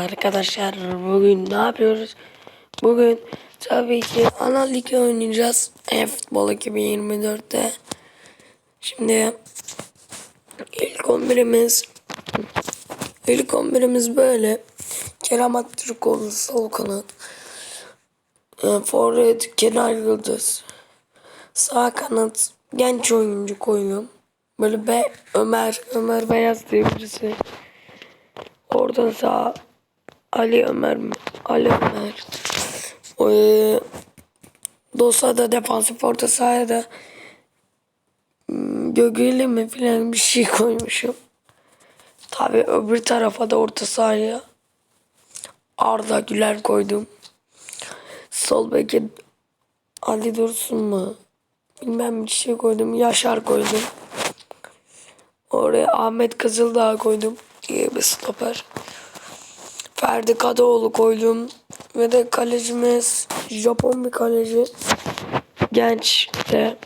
Arkadaşlar bugün ne yapıyoruz? Bugün tabii ki ana ligi oynayacağız. E-Futbol 2024'te. Şimdi ilk 11'imiz ilk 11'imiz böyle. Kerem Aktürkoğlu sol kanat. E, Kenar Yıldız. Sağ kanat genç oyuncu koyuyorum. Böyle be Ömer Ömer Beyaz diye birisi. Orada sağ Ali Ömer? Ali Ömer. O, e, Dosa'da defansif orta sahaya da hmm, Gögeli mi filan bir şey koymuşum. Tabi öbür tarafa da orta sahaya Arda Güler koydum. Sol beke Ali Dursun mu? Bilmem bir şey koydum. Yaşar koydum. Oraya Ahmet Kızıldağ koydum. İyi bir stoper. Ferdi Kadıoğlu koydum. Ve de kalecimiz Japon bir kaleci. Genç de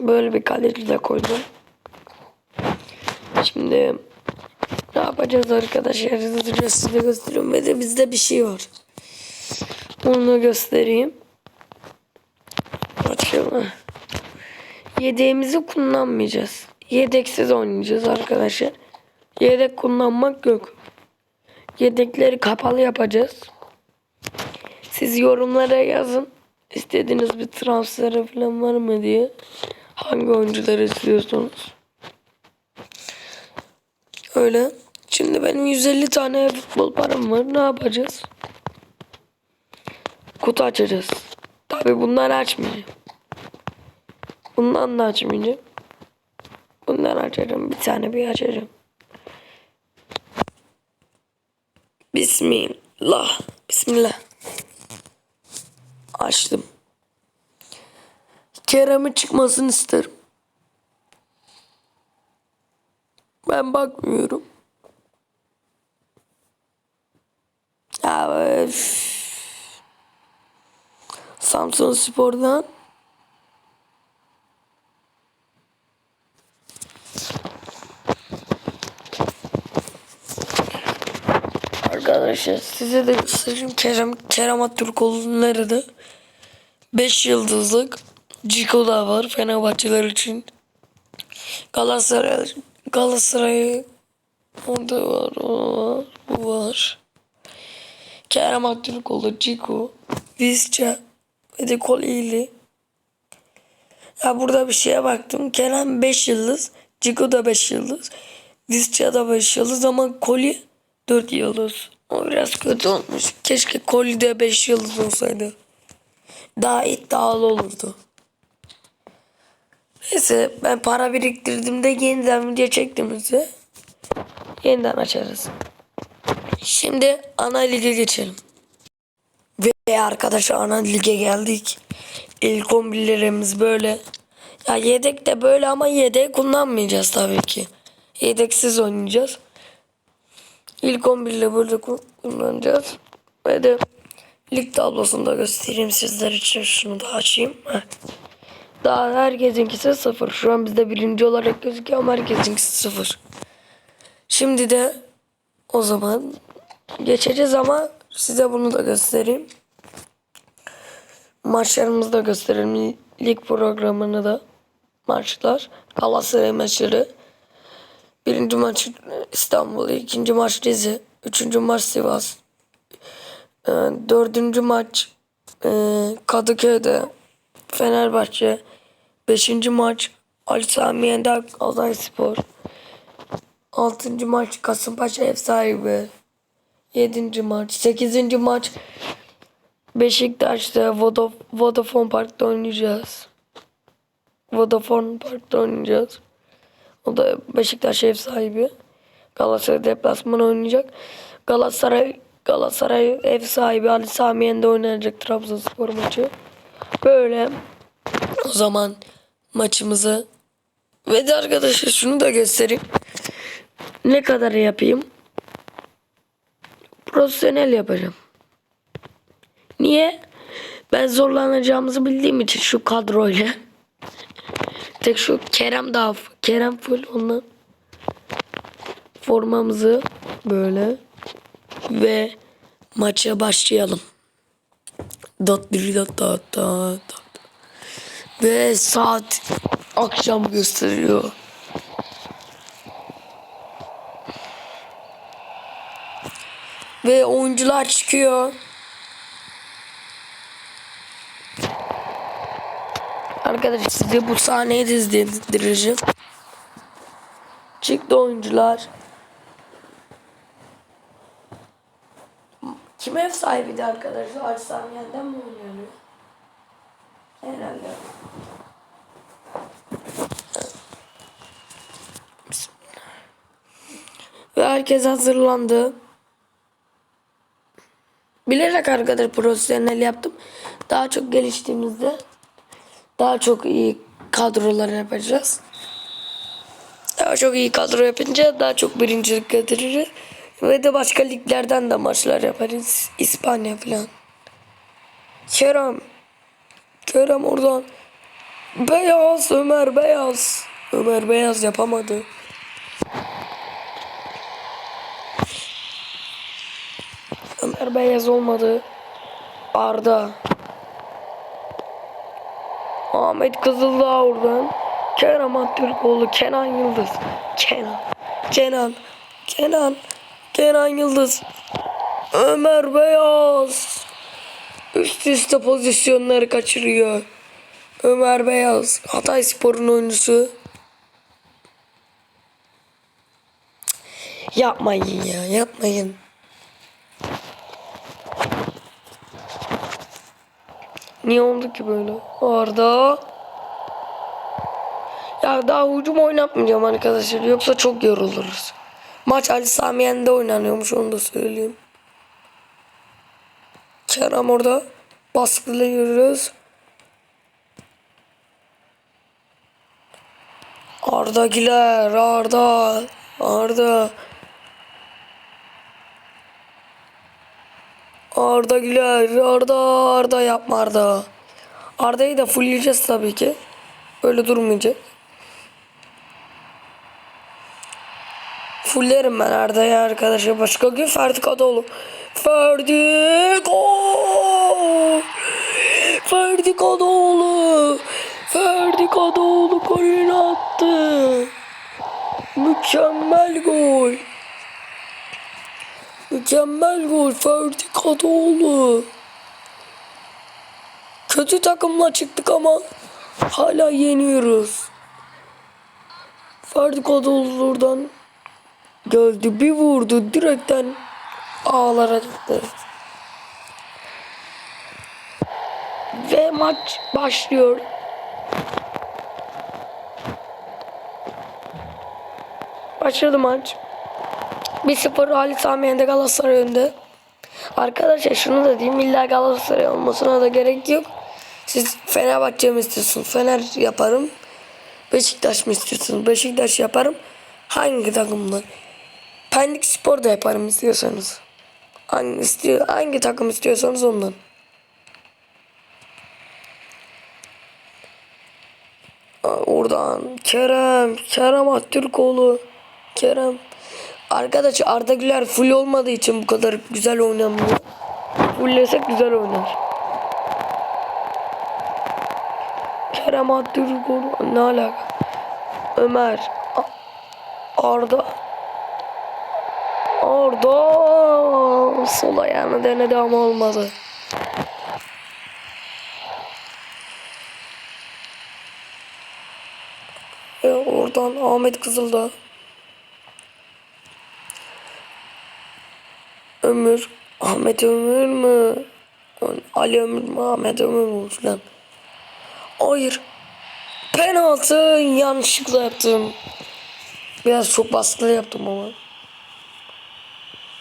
böyle bir kaleci de koydum. Şimdi ne yapacağız arkadaşlar? Hızlıca size gösteriyorum. Ve de bizde bir şey var. Onu göstereyim. Açalım. Yedeğimizi kullanmayacağız. Yedeksiz oynayacağız arkadaşlar. Yedek kullanmak yok. Yedekleri kapalı yapacağız. Siz yorumlara yazın. İstediğiniz bir transfer falan var mı diye. Hangi oyuncuları istiyorsunuz? Öyle. Şimdi benim 150 tane futbol param var. Ne yapacağız? Kutu açacağız. Tabi bunları açmayacağım. Bundan da açmayacağım. Bundan açacağım. Bir tane bir açacağım. Bismillah. Bismillah. Açtım. Kerem'in çıkmasını isterim. Ben bakmıyorum. Ya. Samsun Spor'dan Arkadaşlar size de göstereyim Kerem, Kerem Aktürkoğlu nerede? 5 yıldızlık Ciko da var Fenerbahçeler için. Galatasaray Galatasaray onda var, o var, bu var. Kerem Aktürkoğlu, Ciko, Vizca ve de Kolili. Ya burada bir şeye baktım. Kerem 5 yıldız, Ciko da 5 yıldız. Vizca da 5 yıldız ama Koli 4 yıldız. O biraz kötü olmuş. Keşke Koli de 5 yıldız olsaydı. Daha iddialı olurdu. Neyse ben para biriktirdiğimde yeniden video çektiğimizde yeniden açarız. Şimdi ana lige geçelim. Ve arkadaşlar ana lige geldik. İlk 11'lerimiz böyle. Ya yedek de böyle ama yedek kullanmayacağız tabii ki. Yedeksiz oynayacağız. İlk 11 ile böyle kullanacağız. Ve de lig tablosunu da göstereyim sizler için. Şunu da açayım. Daha herkesinkisi sıfır. Şu an bizde birinci olarak gözüküyor ama herkesinkisi sıfır. Şimdi de o zaman geçeceğiz ama size bunu da göstereyim. Maçlarımızı da gösterelim. Lig programını da maçlar. Galatasaray maçları. Birinci maç İstanbul, ikinci maç Rize, üçüncü maç Sivas, e, dördüncü maç e, Kadıköy'de Fenerbahçe, beşinci maç Ali Sami Yendak Alay Spor, altıncı maç Kasımpaşa ev sahibi, yedinci maç, sekizinci maç Beşiktaş'ta Vodaf Vodafone Park'ta oynayacağız. Vodafone Park'ta oynayacağız. O da Beşiktaş ev sahibi. Galatasaray deplasman oynayacak. Galatasaray Galatasaray ev sahibi Ali Sami Yen'de oynanacak Trabzonspor maçı. Böyle o zaman maçımızı ve de arkadaşlar şunu da göstereyim. Ne kadar yapayım? Profesyonel yapacağım. Niye? Ben zorlanacağımızı bildiğim için şu kadroyla. Tek şu Kerem daha Kerem full ondan formamızı böyle Ve maça başlayalım. Dot dot dot dot dot. Ve saat akşam gösteriyor. Ve oyuncular çıkıyor. Arkadaşlar size bu sahneyi de izlettireceğim. Çıktı oyuncular. Kim ev sahibiydi arkadaşlar? Aç Samiyen'den mi oynuyordu? Herhalde. Ve herkes hazırlandı. Bilerek arkadaşlar profesyonel yaptım. Daha çok geliştiğimizde daha çok iyi kadrolar yapacağız. Daha çok iyi kadro yapınca daha çok birincilik getiririz. Ve de başka liglerden de maçlar yaparız. İspanya falan. Kerem. Kerem oradan. Beyaz Ömer Beyaz. Ömer Beyaz yapamadı. Ömer Beyaz olmadı. Arda. Ahmet Kızıldağ oradan. Kerem Aktürkoğlu, Kenan Yıldız. Kenan. Kenan. Kenan. Kenan Yıldız. Ömer Beyaz. Üst üste pozisyonları kaçırıyor. Ömer Beyaz. Hatay Spor'un oyuncusu. Yapmayın ya yapmayın. Niye oldu ki böyle? Arda. Ya daha hücum oynatmayacağım arkadaşlar. Yoksa çok yoruluruz. Maç Ali Samiyen'de oynanıyormuş onu da söyleyeyim. Kerem orada. Baskılıyoruz. Arda Güler. Arda. Arda. Arda Güler. Arda. Arda yapma Arda. Arda'yı da fullleyeceğiz tabii ki. Öyle durmayacak. Fullerim ben Arda'yı arkadaşlar. Başka gün Ferdi Kadıoğlu. Ferdi gol. Ferdi Kadıoğlu. Ferdi Kadıoğlu golünü attı. Mükemmel gol. Mükemmel gol Ferdi Kadıoğlu. Kötü takımla çıktık ama hala yeniyoruz. Ferdi Kadıoğlu oradan geldi bir vurdu direkten ağlara gitti. Ve maç başlıyor. Başladı maç. 1-0 Ali Sami Yen'de Galatasaray önde. Arkadaşlar şunu da diyeyim illa Galatasaray olmasına da gerek yok. Siz Fenerbahçe mi istiyorsunuz? Fener yaparım. Beşiktaş mı istiyorsunuz? Beşiktaş yaparım. Hangi takımdan? Pendik Spor da yaparım istiyorsanız. Hangi, istiyor, hangi takım istiyorsanız ondan. Oradan Kerem, Kerem Aktürkoğlu, Kerem. Arkadaş Arda Güler full olmadığı için bu kadar güzel oynamıyor. Fulllesek güzel oynar. Kerem Aktürkoğlu ne alaka? Ömer, Arda, Arda sol ayağını denedi ama olmadı. Ve oradan Ahmet Kızıldağ. Ömür. Ahmet Ömür mü? Ali Ömür mü? Ahmet Ömür mü falan. Hayır. Penaltı yanlışlıkla yaptım. Biraz çok baskılı yaptım ama.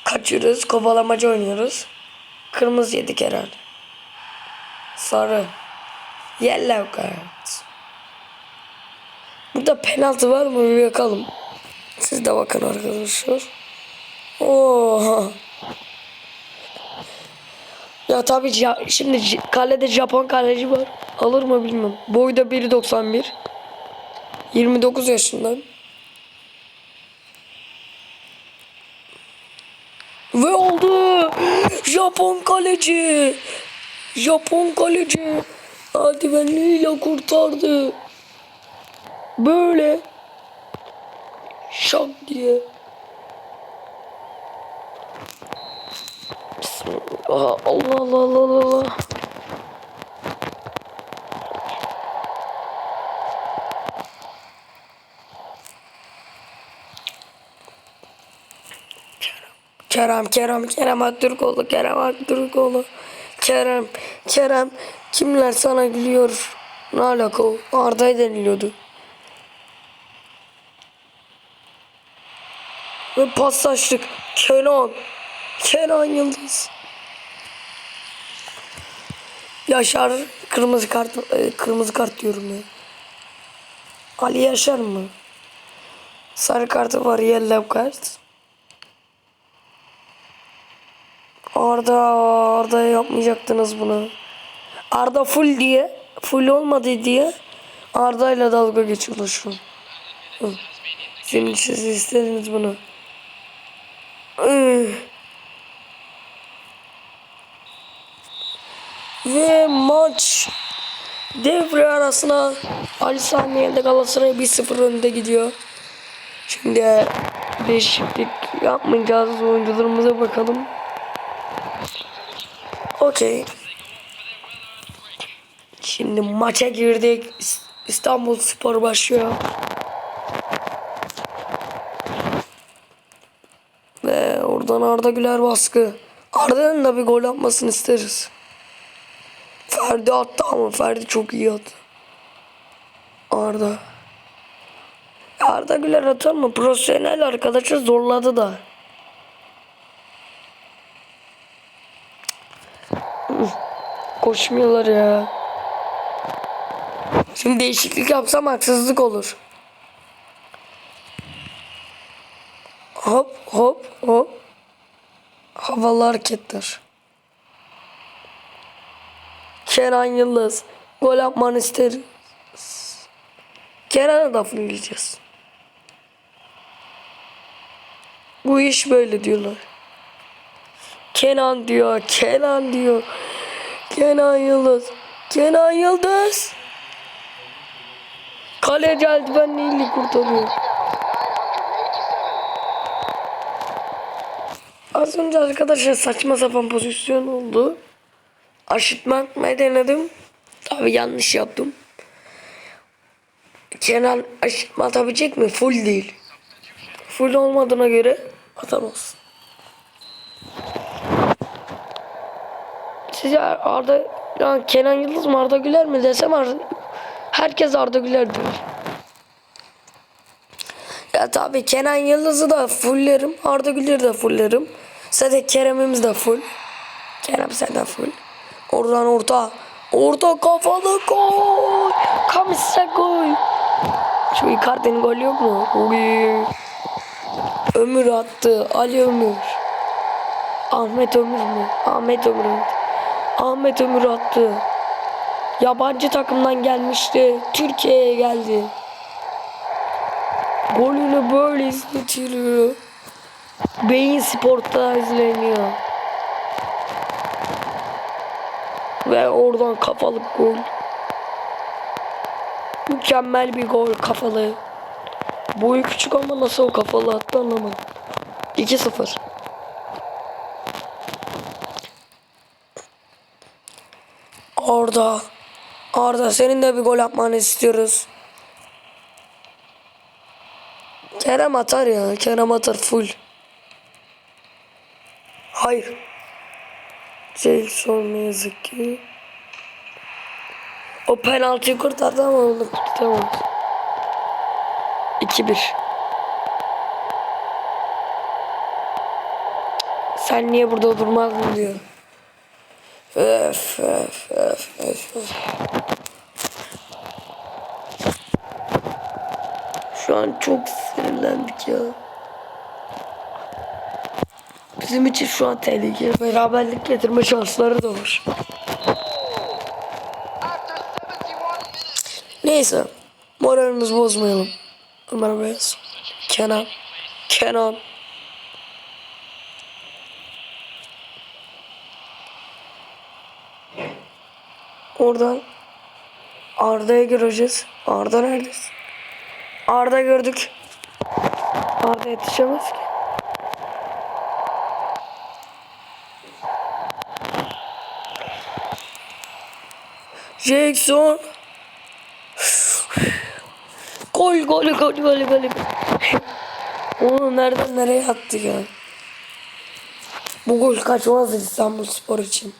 Kaçıyoruz. Kovalamacı oynuyoruz. Kırmızı yedik herhalde. Sarı. Yellow card. Burada penaltı var mı bir bakalım. Siz de bakın arkadaşlar. Oha. Ya tabii ja- şimdi kalede Japon kaleci var. Alır mı bilmiyorum. Boyu da 1.91. 29 yaşında. Ve oldu. Japon kaleci. Japon kaleci. Eldivenliyle kurtardı. Böyle. Şak diye. Allah Allah Allah Allah. Kerem, Kerem, Kerem Aktürkoğlu, Kerem Aktürkoğlu. Kerem, Kerem. Kimler sana gülüyor? Ne alaka o? Arda'ya deniliyordu. Ve paslaştık. Kenan. Kenan Yıldız. Yaşar kırmızı kart e, kırmızı kart diyorum ya. Ali Yaşar mı? Sarı kartı var yellow kart. Arda Arda yapmayacaktınız bunu. Arda full diye full olmadı diye Arda ile dalga geçiyorlar şu an. Şimdi siz istediniz bunu. Ve maç devre arasına Ali Samiye'de Galatasaray 1-0 önde gidiyor. Şimdi değişiklik yapmayacağız. Oyuncularımıza bakalım. Okey. Şimdi maça girdik. İs- İstanbul Spor başlıyor. Ve oradan Arda Güler baskı. Arda'nın da bir gol atmasını isteriz. Ferdi attı ama Ferdi çok iyi attı. Arda. Arda Güler atar mı? Profesyonel arkadaşı zorladı da. Koşmuyorlar ya. Şimdi değişiklik yapsam haksızlık olur. Hop hop hop. Havalı hareketler. Kenan Yıldız. Gol yapmanı isteriz. Kenan'a da fırlayacağız. Bu iş böyle diyorlar. Kenan diyor, Kenan diyor. Kenan Yıldız. Kenan Yıldız. Kaleci eldivenliyle kurtarıyor. Az önce arkadaşlar saçma sapan pozisyon oldu. Aşıtma atmayı denedim. Tabi yanlış yaptım. Kenan aşıtma atabilecek mi? Full değil. Full olmadığına göre atamaz. Size Arda ya Kenan Yıldız mı Arda Güler mi desem Arda, herkes Arda Güler diyor. Ya tabii Kenan Yıldız'ı da fullerim. Arda Güler'i de fullerim. Zaten Kerem'imiz de full. Kerem sen de full. Oradan orta. Orta kafalı gol. Kamışsa gol. Şu Icardi'nin golü yok mu? Oy. Ömür attı. Ali Ömür. Ahmet Ömür mü? Ahmet Ömür. evet. Ahmet Ömür attı. Yabancı takımdan gelmişti. Türkiye'ye geldi. Golünü böyle izletiyor. Beyin Sport'ta izleniyor. Ve oradan kafalı gol. Mükemmel bir gol kafalı. Boyu küçük ama nasıl o kafalı attı anlamadım. 2-0. Orada. Arda senin de bir gol atmanı istiyoruz. Kerem atar ya. Kerem atar full. Hayır. Şey son ne yazık ki. O penaltıyı kurtardı ama onu kurtaramadı. 2-1. Sen niye burada durmazdın diyor. Öf öf. öf. Şu an çok sinirlendik ya. Bizim için şu an tehlike. Beraberlik getirme şansları da var. Neyse. Moralimizi bozmayalım. Ömer Beyaz. Kenan. Kenan. Oradan Arda'ya gireceğiz. Arda neredesin? Arda gördük. Arda yetişemez ki. Jackson. Gol gol gol gol gol. Onu nereden nereye attı ya? Bu gol kaçmazdı İstanbul Spor için.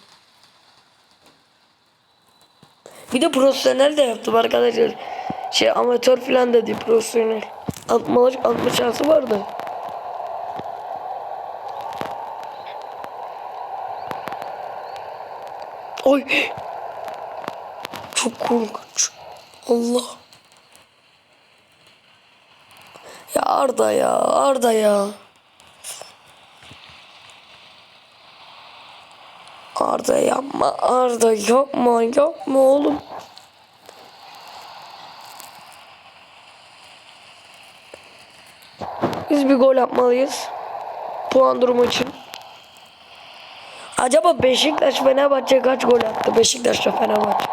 Bir de profesyonel de yaptım arkadaşlar. Şey amatör falan da değil profesyonel. Atma, atma şansı vardı. Oy. Çok korkunç. Allah. Ya Arda ya Arda ya. Arda yapma Arda yapma yapma oğlum. Biz bir gol yapmalıyız. Puan durumu için. Acaba Beşiktaş Fenerbahçe kaç gol attı? Beşiktaş'la Fenerbahçe.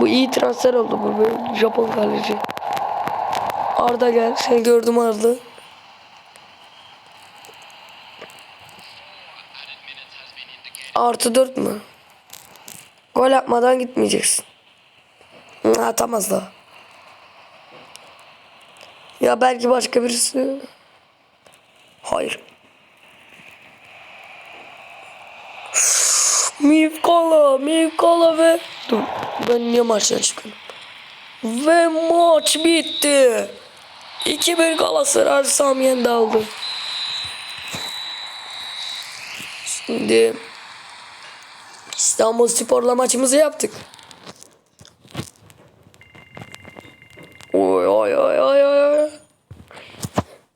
Bu iyi transfer oldu bu Japon kaleci. Arda gel. Seni gördüm Arda. Artı dört mü? Gol yapmadan gitmeyeceksin. Atamaz da. Ya belki başka birisi. Hayır. Mivkola, Mivkola ve... Dur, ben niye maçtan çıkıyorum? Ve maç bitti. 2-1 Galatasaray Sami Yen'de aldı. Şimdi İstanbul Spor'la maçımızı yaptık. Oy oy oy oy oy.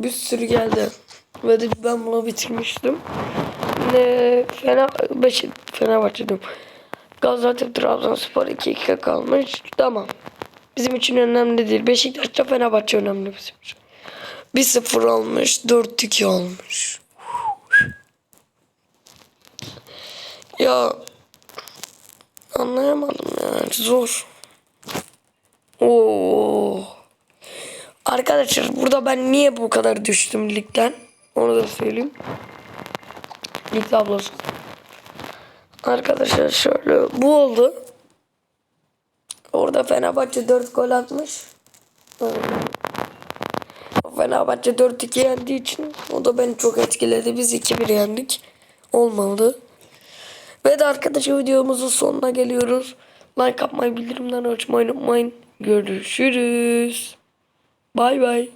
Bir sürü geldi. Ve de ben bunu bitirmiştim. Ne fena beş Fenerbahçe diyorum. Gaziantep Trabzonspor 2-2 kalmış. Tamam. Bizim için önemli değil. Beşiktaş'ta Fenerbahçe önemli bizim için. 1-0 olmuş. 4-2 olmuş. Ya anlayamadım ya. Zor. Oo. Arkadaşlar burada ben niye bu kadar düştüm ligden? Onu da söyleyeyim. Lig tablosu. Arkadaşlar şöyle bu oldu. Orada Fenerbahçe 4 gol atmış. Fenerbahçe 4-2 yendiği için o da beni çok etkiledi. Biz 2-1 yendik. Olmadı. Ve de arkadaşlar videomuzun sonuna geliyoruz. Like yapmayı, bildirimleri açmayı unutmayın. Görüşürüz. Bay bay.